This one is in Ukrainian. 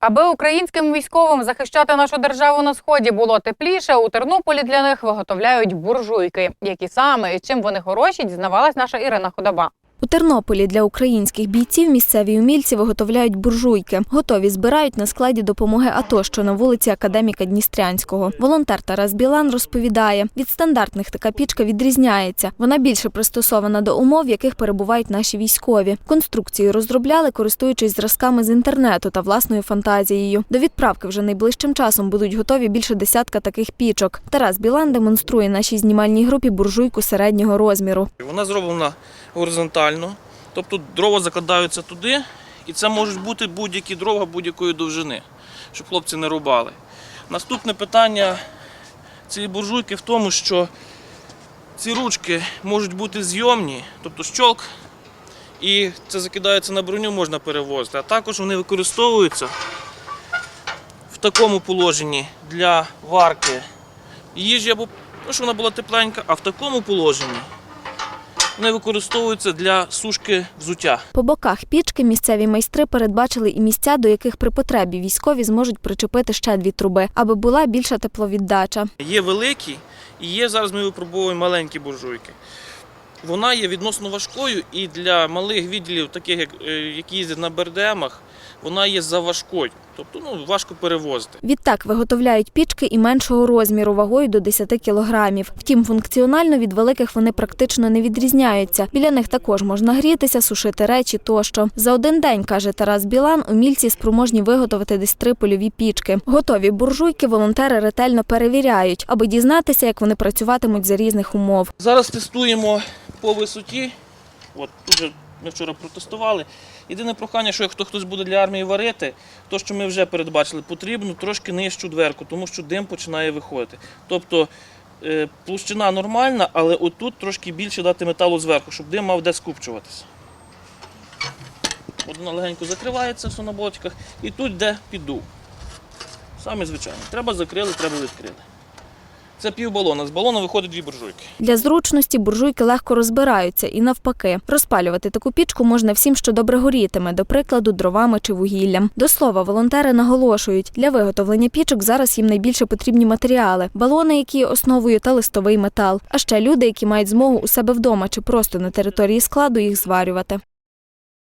Аби українським військовим захищати нашу державу на сході було тепліше, у Тернополі для них виготовляють буржуйки. Які саме і чим вони хороші, дізнавалась наша Ірина Ходоба. У Тернополі для українських бійців місцеві умільці виготовляють буржуйки. Готові збирають на складі допомоги АТО, що на вулиці Академіка Дністрянського. Волонтер Тарас Білан розповідає, від стандартних така пічка відрізняється. Вона більше пристосована до умов, в яких перебувають наші військові. Конструкцію розробляли, користуючись зразками з інтернету та власною фантазією. До відправки вже найближчим часом будуть готові більше десятка таких пічок. Тарас Білан демонструє нашій знімальній групі буржуйку середнього розміру. Вона зроблена горизонтально, тобто дрова закладаються туди, і це можуть бути будь-які дрова будь-якої довжини, щоб хлопці не рубали. Наступне питання цієї буржуйки в тому, що ці ручки можуть бути зйомні, тобто щолк, і це закидається на броню, можна перевозити. А також вони використовуються в такому положенні для варки їжі або ну, щоб вона була тепленька, а в такому положенні вони використовуються для сушки взуття. По боках пічки місцеві майстри передбачили і місця, до яких при потребі військові зможуть причепити ще дві труби, аби була більша тепловіддача. Є великі і є зараз ми випробовуємо маленькі буржуйки. Вона є відносно важкою і для малих відділів, таких як е, які їздять на БРДМах, вона є заважкою. Тобто ну, важко перевозити. Відтак виготовляють пічки і меншого розміру вагою до 10 кілограмів. Втім, функціонально від великих вони практично не відрізняються. Біля них також можна грітися, сушити речі тощо. За один день, каже Тарас Білан, умільці спроможні виготовити десь три польові пічки. Готові буржуйки волонтери ретельно перевіряють, аби дізнатися, як вони працюватимуть за різних умов. Зараз тестуємо по висоті. От тут же ми вчора протестували. Єдине прохання, що якщо хтось буде для армії варити, то що ми вже передбачили, потрібно трошки нижчу дверку, тому що дим починає виходити. Тобто е, площина нормальна, але отут трошки більше дати металу зверху, щоб дим мав де скупчуватися. От вона легенько закривається все на болтиках, і тут йде піддув. Саме звичайно. Треба закрили, треба відкрили. Це пів балона. З балона виходить дві буржуйки. Для зручності буржуйки легко розбираються і навпаки. Розпалювати таку пічку можна всім, що добре горітиме, до прикладу, дровами чи вугіллям. До слова, волонтери наголошують, для виготовлення пічок зараз їм найбільше потрібні матеріали: балони, які є основою, та листовий метал. А ще люди, які мають змогу у себе вдома чи просто на території складу їх зварювати.